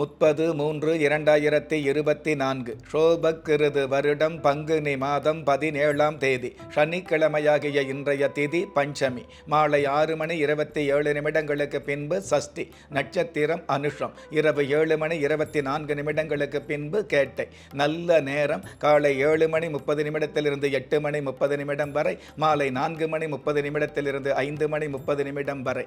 முப்பது மூன்று இரண்டாயிரத்தி இருபத்தி நான்கு. ஷோபக்கிருது வருடம் பங்குனி மாதம் பதினேழாம் தேதி. சனிக்கிழமையாகிய இன்றைய திதி பஞ்சமி. மாலை ஆறு மணி இருபத்தி ஏழு நிமிடங்களுக்கு பின்பு சஷ்டி நட்சத்திரம் அனுஷம். இரவு ஏழு மணி இருபத்தி நான்கு நிமிடங்களுக்கு பின்பு கேட்டை. நல்ல நேரம் காலை ஏழு மணி முப்பது நிமிடத்திலிருந்து எட்டு மணி முப்பது நிமிடம் வரை மாலை நான்கு மணி முப்பது நிமிடத்திலிருந்து ஐந்து மணி முப்பது நிமிடம் வரை.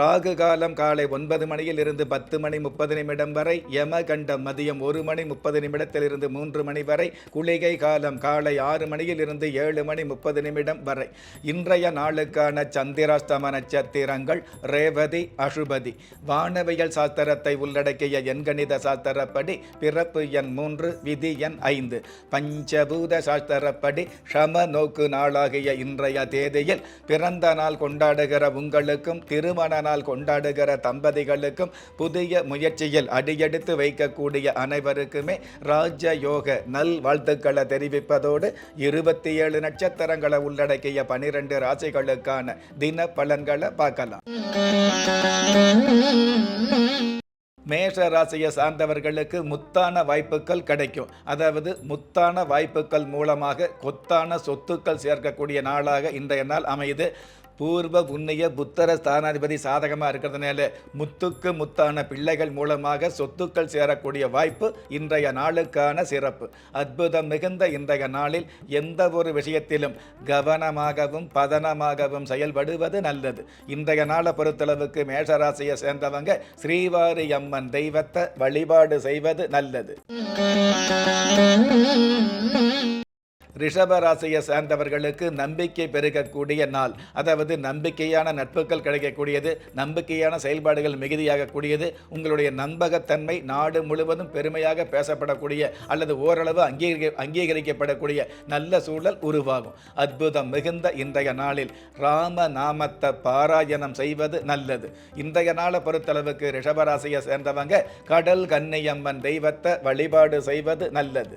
ராகு காலம் காலை ஒன்பது மணியில் இருந்து பத்து மணி முப்பது நிமிடம் வரை வரை யமகண்டம் மதியம் ஒரு மணி முப்பது நிமிடத்திலிருந்து மூன்று மணி வரை குளிகை காலம் காலை ஆறு மணியிலிருந்து ஏழு மணி முப்பது நிமிடம் வரை. இன்றைய நாளுக்கான சந்திராஷ்டம நட்சத்திரங்கள் ரேவதி அசுபதி. வானவியல் சாஸ்திரத்தை உள்ளடக்கிய எண்கணித சாஸ்திரப்படி பிறப்பு எண் மூன்று விதி எண் ஐந்து. பஞ்சபூத சாஸ்திரப்படி சம நோக்கு நாளாகிய இன்றைய தேதியில் பிறந்த நாள் கொண்டாடுகிற உங்களுக்கும் திருமண நாள் கொண்டாடுகிற தம்பதிகளுக்கும் புதிய முயற்சியில் அடிய எடுத்து வைக்கக்கூடிய அனைவருக்குமே ராஜயோக நல் வாழ்த்துக்களை தெரிவிப்பதோடு இருபத்தி ஏழு நட்சத்திரங்களை உள்ளடக்கிய பனிரெண்டு ராசிகளுக்கான தின பலன்களை பார்க்கலாம். மேஷ ராசியை சார்ந்தவர்களுக்கு முத்தான வாய்ப்புகள் கிடைக்கும். அதாவது முத்தான வாய்ப்புகள் மூலமாக கொத்தான சொத்துக்கள் சேர்க்கக்கூடிய நாளாக இன்றைய நாள் அமையுது. பூர்வ புண்ணிய புத்தர ஸ்தானாதிபதி சாதகமாக இருக்கிறதுனால முத்துக்கு முத்தான பிள்ளைகள் மூலமாக சொத்துக்கள் சேரக்கூடிய வாய்ப்பு இன்றைய நாளுக்கான சிறப்பு. அற்புதம் மிகுந்த இன்றைய நாளில் எந்த ஒரு விஷயத்திலும் கவனமாகவும் பதனமாகவும் செயல்படுவது நல்லது. இன்றைய நாளை பொறுத்தளவுக்கு மேஷராசியை சேர்ந்தவங்க ஸ்ரீவாரி அம்மன் தெய்வத்தை வழிபாடு செய்வது நல்லது. ரிஷபராசியை சேர்ந்தவர்களுக்கு நம்பிக்கை பெருகக்கூடிய நாள். அதாவது நம்பிக்கையான நட்புகள் கிடைக்கக்கூடியது நம்பிக்கையான செயல்பாடுகள் மிகுதியாகக்கூடியது உங்களுடைய நம்பகத்தன்மை நாடு முழுவதும் பெருமையாக பேசப்படக்கூடிய அல்லது ஓரளவு அங்கீகரி அங்கீகரிக்கப்படக்கூடிய நல்ல சூழல் உருவாகும். அற்புதம் மிகுந்த இன்றைய நாளில் ராம நாமத்தை பாராயணம் செய்வது நல்லது. இன்றைய நாளை பொறுத்தளவுக்கு ரிஷபராசியை சேர்ந்தவங்க கடல் கன்னியம்மன் தெய்வத்தை வழிபாடு செய்வது நல்லது.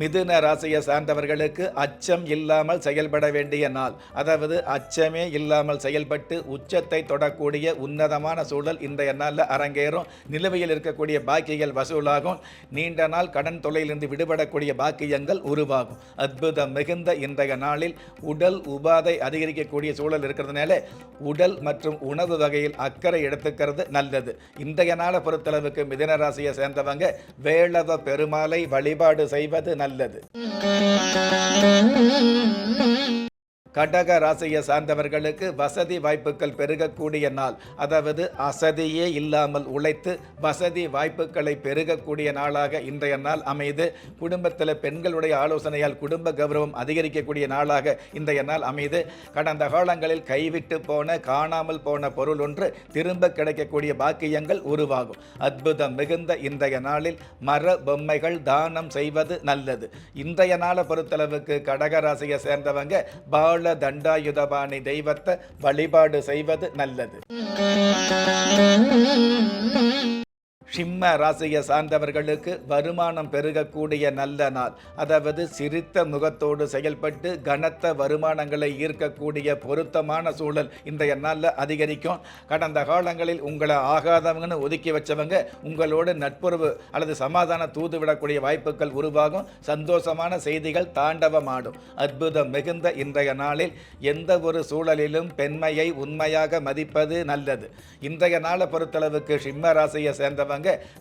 மிதுன ராசியை சார்ந்தவர்களுக்கு அச்சம் இல்லாமல் செயல்பட வேண்டிய நாள். அதாவது அச்சமே இல்லாமல் செயல்பட்டு உச்சத்தை தொடக்கூடிய உன்னதமான சூழல் இன்றைய நாளில் அரங்கேறும். நிலுவையில் இருக்கக்கூடிய பாக்கியங்கள் வசூலாகும். நீண்ட நாள் கடன் தொலையிலிருந்து விடுபடக்கூடிய பாக்கியங்கள் உருவாகும். அற்புதம் மிகுந்த இன்றைய நாளில் உடல் உபாதை அதிகரிக்கக்கூடிய சூழல் இருக்கிறதுனால உடல் மற்றும் உணவு வகையில் அக்கறை எடுத்துக்கிறது நல்லது. இன்றைய நாளை பொறுத்தளவுக்கு மிதுன ராசியை சேர்ந்தவங்க வேளவ பெருமாளை வழிபாடு செய்வது நல்லது. கடக ராசியை சார்ந்தவர்களுக்கு வசதி வாய்ப்புகள் பெருகக்கூடிய நாள். அதாவது அசதியே இல்லாமல் உழைத்து வசதி வாய்ப்புகளை பெருகக்கூடிய நாளாக இன்றைய நாள் அமைது. குடும்பத்தில் பெண்களுடைய ஆலோசனையால் குடும்ப கௌரவம் அதிகரிக்கக்கூடிய நாளாக இன்றைய நாள் அமைது. கடந்த காலங்களில் கைவிட்டு போன காணாமல் போன பொருள் ஒன்று திரும்ப கிடைக்கக்கூடிய பாக்கியங்கள் உருவாகும். அற்புதம் மிகுந்த இன்றைய நாளில் மர பொம்மைகள் தானம் செய்வது நல்லது. இன்றைய நாளை பொறுத்தளவுக்கு கடகராசியை சேர்ந்தவங்க பால் தண்டாயுதபாணி தெய்வத்தை வழிபாடு செய்வது நல்லது. சிம்ம ராசியை சார்ந்தவர்களுக்கு வருமானம் பெருகக்கூடிய நல்ல நாள். அதாவது சிரித்த முகத்தோடு செயல்பட்டு கனத்த வருமானங்களை ஈர்க்கக்கூடிய பொருத்தமான சூழல் இன்றைய நாளில் அதிகரிக்கும். கடந்த காலங்களில் உங்களை ஆகாதவங்கன்னு ஒதுக்கி வச்சவங்க உங்களோடு நட்புறவு அல்லது சமாதான தூது விடக்கூடிய வாய்ப்புகள் உருவாகும். சந்தோஷமான செய்திகள் தாண்டவமாடும். அற்புதம் மிகுந்த இன்றைய நாளில் எந்த ஒரு சூழலிலும் பெண்மையை உண்மையாக மதிப்பது நல்லது. இன்றைய நாளை பொறுத்தளவுக்கு சிம்ம ராசியை சேர்ந்தவங்க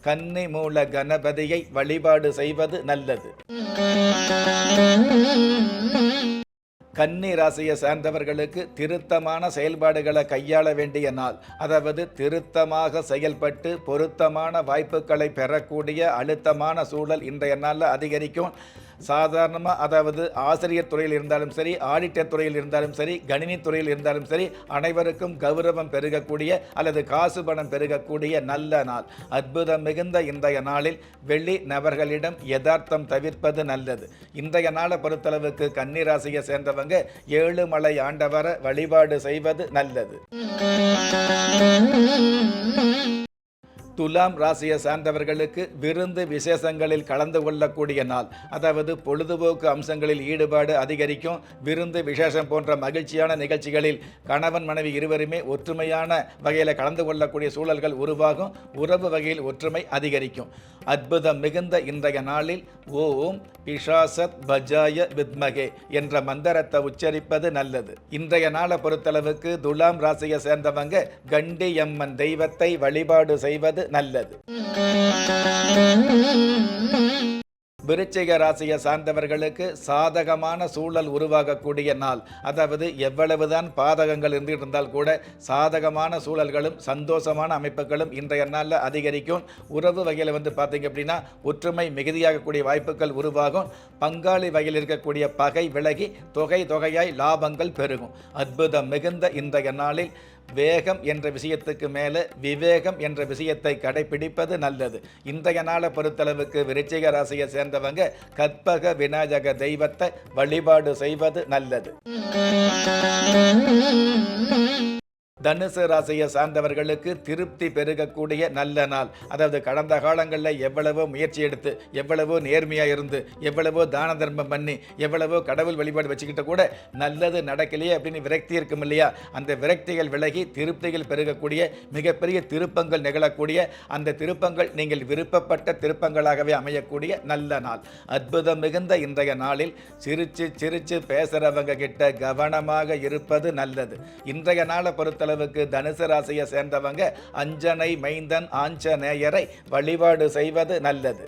கன்னி மூல கணபதியை வழிபாடு செய்வது நல்லது. கன்னி ராசியை சார்ந்தவர்களுக்கு திருத்தமான செயல்பாடுகளை கையாள வேண்டிய நாள். அதாவது திருத்தமாக செயல்பட்டு பொருத்தமான வாய்ப்புகளை பெறக்கூடிய அழுத்தமான சூழல் இன்றைய நாளில் அதிகரிக்கும். சாதாரணமாக அதாவது ஆசிரியர் துறையில் இருந்தாலும் சரி ஆடிட்டர் துறையில் இருந்தாலும் சரி கணினி துறையில் இருந்தாலும் சரி அனைவருக்கும் கௌரவம் பெருகக்கூடிய அல்லது காசு பணம் பெருகக்கூடிய நல்ல நாள். அற்புதம் மிகுந்த இன்றைய நாளில் வெள்ளி நபர்களிடம் யதார்த்தம் தவிர்ப்பது நல்லது. இன்றைய நாளை பொறுத்தளவுக்கு கன்னிராசியை சேர்ந்தவங்க ஏழு மலை ஆண்டவரை வழிபாடு செய்வது நல்லது. துலாம் ராசியை சார்ந்தவர்களுக்கு விருந்து விசேஷங்களில் கலந்து கொள்ளக்கூடிய நாள். அதாவது பொழுதுபோக்கு அம்சங்களில் ஈடுபாடு அதிகரிக்கும். விருந்து விசேஷம் போன்ற மகிழ்ச்சியான நிகழ்ச்சிகளில் கணவன் மனைவி இருவருமே ஒற்றுமையான வகையில் கலந்து கொள்ளக்கூடிய சூழல்கள் உருவாகும். உறவு வகையில் ஒற்றுமை அதிகரிக்கும். அற்புதம் மிகுந்த இன்றைய நாளில் ஓம் பிஷாசத் பஜாய வித்மகே என்ற மந்திரத்தை உச்சரிப்பது நல்லது. இன்றைய நாளை பொறுத்தளவுக்கு துலாம் ராசியை சேர்ந்தவங்க கண்டியம்மன் தெய்வத்தை வழிபாடு செய்வது நல்லது. விருச்சிக ராசியை சார்ந்தவர்களுக்கு சாதகமான சூழல் உருவாகக்கூடிய நாள். அதாவது எவ்வளவுதான் பாதகங்கள் இருந்திருந்தால் கூட சாதகமான சூழல்களும் சந்தோஷமான அமைப்புகளும் இன்றைய நாளில் அதிகரிக்கும். உறவு வகையில் வந்து பார்த்தீங்க அப்படின்னா ஒற்றுமை மிகுதியாகக்கூடிய வாய்ப்புகள் உருவாகும். பங்காளி வகையில் இருக்கக்கூடிய பகை விலகி தொகை தொகையாய் லாபங்கள் பெருகும். அற்புதம் மிகுந்த இன்றைய நாளில் வேகம் என்ற விஷயத்துக்கு மேலே விவேகம் என்ற விஷயத்தை கடைபிடிப்பது நல்லது. இன்றைய நாளை பொறுத்தளவுக்கு விருச்சிக ராசியை சேர்ந்தவங்க கற்பக விநாயக தெய்வத்தை வழிபாடு செய்வது நல்லது. தனுசு ராசியை சார்ந்தவர்களுக்கு திருப்தி பெருகக்கூடிய நல்ல நாள். அதாவது கடந்த காலங்களில் எவ்வளவோ முயற்சி எடுத்து எவ்வளவோ நேர்மையாக இருந்து எவ்வளவோ தான தர்மம் பண்ணி எவ்வளவோ கடவுள் வழிபாடு வச்சுக்கிட்ட கூட நல்லது நடக்கலையே அப்படின்னு விரக்தி இருக்கும் இல்லையா? அந்த விரக்திகள் விலகி திருப்திகள் பெருகக்கூடிய மிகப்பெரிய திருப்பங்கள் நிகழக்கூடிய அந்த திருப்பங்கள் நீங்கள் விருப்பப்பட்ட திருப்பங்களாகவே அமையக்கூடிய நல்ல நாள். அற்புதம் மிகுந்த இன்றைய நாளில் சிரிச்சு சிரிச்சு பேசுகிறவங்க கிட்ட கவனமாக இருப்பது நல்லது. இன்றைய நாளை பொறுத்தளவுக்கு தனுசு ராசியை சேர்ந்தவங்க அஞ்சனை மைந்தன் ஆஞ்சநேயரை வழிபாடு செய்வது நல்லது.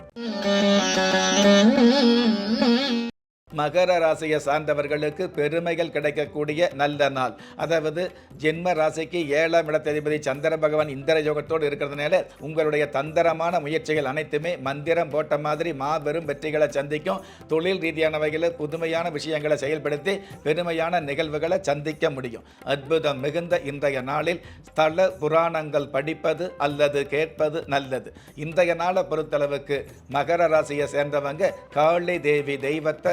மகர ராசியை சார்ந்தவர்களுக்கு பெருமைகள் கிடைக்கக்கூடிய நல்ல நாள். அதாவது ஜென்ம ராசிக்கு ஏழாம் இடத்ததிபதி சந்திர பகவான் இந்திர யோகத்தோடு இருக்கிறதுனால உங்களுடைய தந்திரமான முயற்சிகள் அனைத்துமே மந்திரம் போட்ட மாதிரி மாபெரும் வெற்றிகளை சந்திக்கும். தொழில் ரீதியான வகையில் புதுமையான விஷயங்களை செயல்படுத்தி பெருமையான நிகழ்வுகளை சந்திக்க முடியும். அற்புதம் மிகுந்த இன்றைய நாளில் ஸ்தல புராணங்கள் படிப்பது அல்லது கேட்பது நல்லது. இன்றைய நாளை பொறுத்தளவுக்கு மகர ராசியை சேர்ந்தவங்க காளி தேவி தெய்வத்தை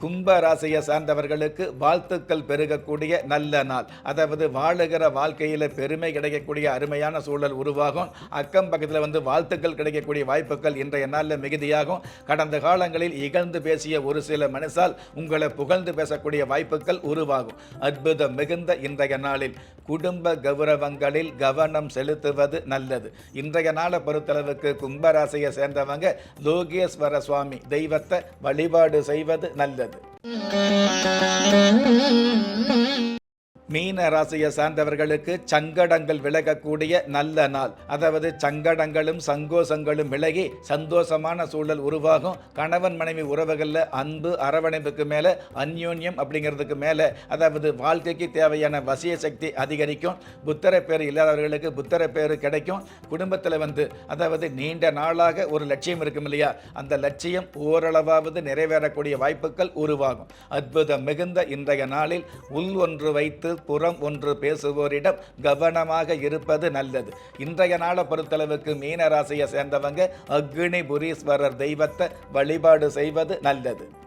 கும்ப ராசியை சார்ந்தவர்களுக்கு வாழ்த்துக்கள் பெருகக்கூடிய நல்ல நாள். அதாவது வாழுகிற வாழ்க்கையில் பெருமை கிடைக்கக்கூடிய அருமையான சூழல் உருவாகும். அக்கம் பக்கத்தில் வந்து வாழ்த்துக்கள் கிடைக்கக்கூடிய வாய்ப்புகள் இன்றைய நாளில் மிகுதியாகும். கடந்த காலங்களில் இகழ்ந்து பேசிய ஒரு சில மனுஷால் உங்களை புகழ்ந்து பேசக்கூடிய வாய்ப்புகள் உருவாகும். அற்புதம் மிகுந்த இன்றைய நாளில் குடும்ப கௌரவங்களில் கவனம் செலுத்துவது நல்லது. இன்றைய நாளை பொறுத்தளவுக்கு கும்பராசியை சேர்ந்தவங்க லோகேஸ்வர சுவாமி தெய்வத்தை வழிபாடு செய்வது நல்லது. வருகிறது மீன ராசியை சார்ந்தவர்களுக்கு சங்கடங்கள் விலகக்கூடிய நல்ல நாள். அதாவது சங்கடங்களும் சங்கோஷங்களும் விலகி சந்தோஷமான சூழல் உருவாகும். கணவன் மனைவி உறவுகளில் அன்பு அரவணைப்புக்கு மேலே அந்யோன்யம் அப்படிங்கிறதுக்கு மேலே அதாவது வாழ்க்கைக்கு தேவையான வசிய சக்தி அதிகரிக்கும். புத்தரை பேர் இல்லாதவர்களுக்கு புத்தரை பேர் கிடைக்கும். குடும்பத்தில் வந்து அதாவது நீண்ட நாளாக ஒரு லட்சியம் இருக்கும் இல்லையா? அந்த லட்சியம் ஓரளவாவது நிறைவேறக்கூடிய வாய்ப்புகள் உருவாகும். அற்புதம் மிகுந்த இன்றைய நாளில் உள் ஒன்று வைத்து புறம் ஒன்று பேசுவோரிடம் கவனமாக இருப்பது நல்லது. இன்றைய நாளை பொறுத்தளவுக்கு மீன ராசியை சேர்ந்தவங்க அக்னி புரீஸ்வரர் தெய்வத்தை வழிபாடு செய்வது நல்லது.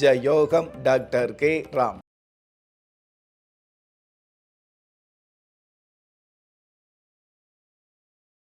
ராஜயோகம் டாக்டர் கே ராம்.